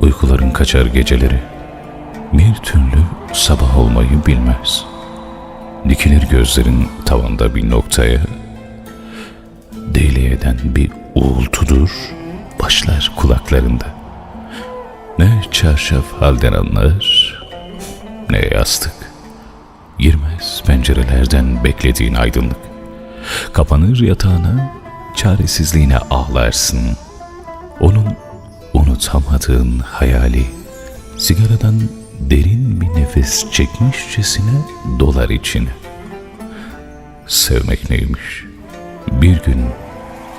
Uykuların kaçar geceleri. Bir türlü sabah olmayı bilmez. Dikilir gözlerin tavanda bir noktaya. Deli eden bir uğultudur başlar kulaklarında. Ne çarşaf halden anlar, ne yastık. Girmez pencerelerden beklediğin aydınlık. Kapanır yatağına, çaresizliğine ağlarsın. Onun unutamadığın hayali, sigaradan derin bir nefes çekmişçesine dolar içine. Sevmek neymiş? Bir gün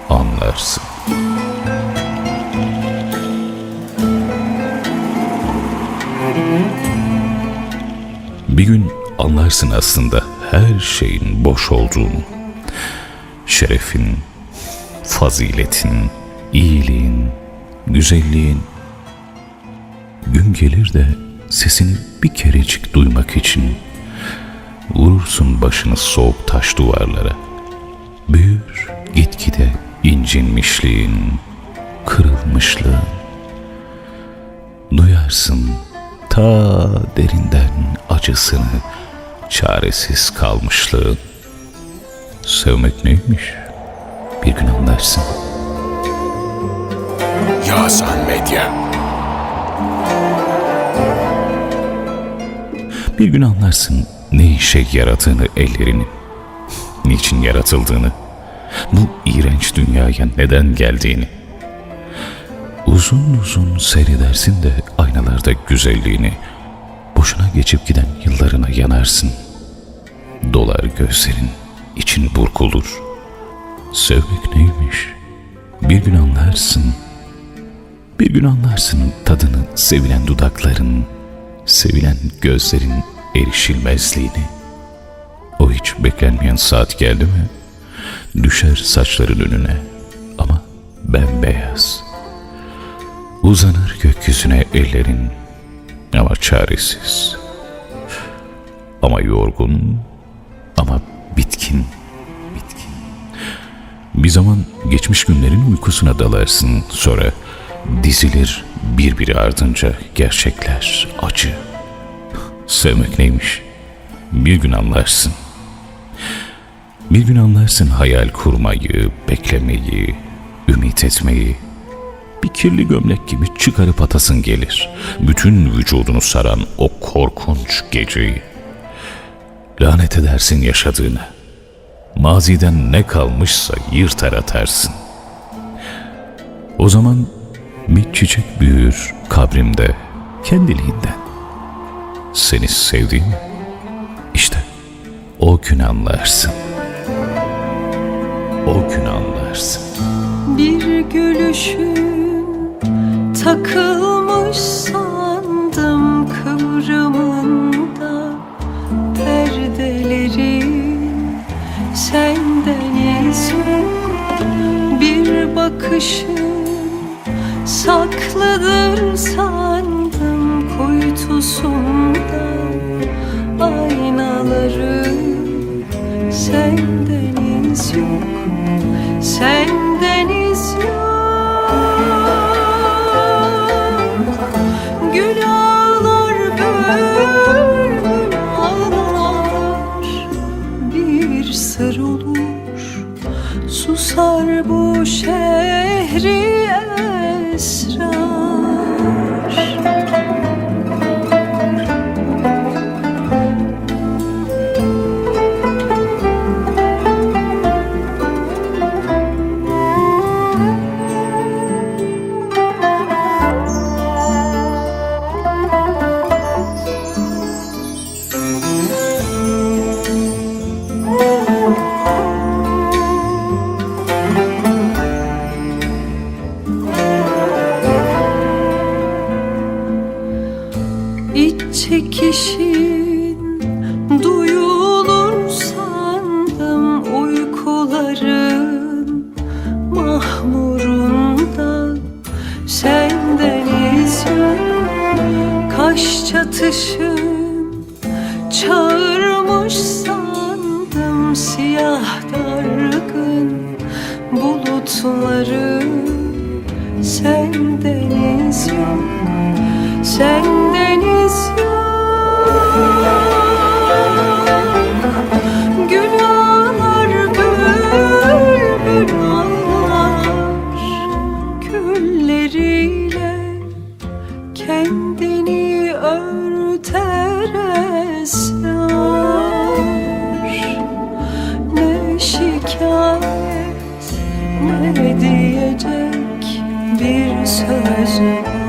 anlarsın. Bir gün anlarsın aslında her şeyin boş olduğunu. Şerefin, faziletin, iyiliğin, güzelliğin. Gün gelir de sesini bir kerecik duymak için vurursun başını soğuk taş duvarlara. Büyür gitgide incinmişliğin, kırılmışlığın. Duyarsın ta derinden acısını, çaresiz kalmışlığın. Sevmek neymiş? Bir gün anlarsın. Yasan Medya. Bir gün anlarsın ne işe yaradığını ellerinin. Niçin yaratıldığını. Bu iğrenç dünyaya neden geldiğini. Uzun uzun seyredersin de aynalarda güzelliğini. Boşuna geçip giden yıllarına yanarsın. Dolar gözlerin, için burkulur. Sevmek neymiş? Bir gün anlarsın. Bir gün anlarsın tadını sevilen dudakların, sevilen gözlerin erişilmezliğini. O hiç beklenmeyen saat geldi mi? Düşer saçların önüne ama bembeyaz. Uzanır gökyüzüne ellerin ama çaresiz. Ama yorgun ama bitkin. Bitkin. Bir zaman geçmiş günlerin uykusuna dalarsın sonra dizilir birbiri ardınca gerçekler acı. Sevmek neymiş? Bir gün anlarsın. Bir gün anlarsın hayal kurmayı, beklemeyi, ümit etmeyi. Bir kirli gömlek gibi çıkarıp atasın gelir. Bütün vücudunu saran o korkunç geceyi. Lanet edersin yaşadığına. Maziden ne kalmışsa yırtar atarsın. O zaman bir çiçek büyür kabrimde kendiliğinden. Seni sevdiğimi işte o gün anlarsın. O gün anlarsın. Bir gülüşün takılmış sandım kıvrımında perdelerin senden iz yok bir bakışın saklıdır sandım kuytusunda aynaları. Senden iz yok senden iz iç çekişin duyulur sandım uykuların mahmurunda. Senden izyon kaş çatışın çağırmış sandım siyah dargın bulutları. Senden izyon sen örter eser Ne şikayet ne diyecek bir söz var.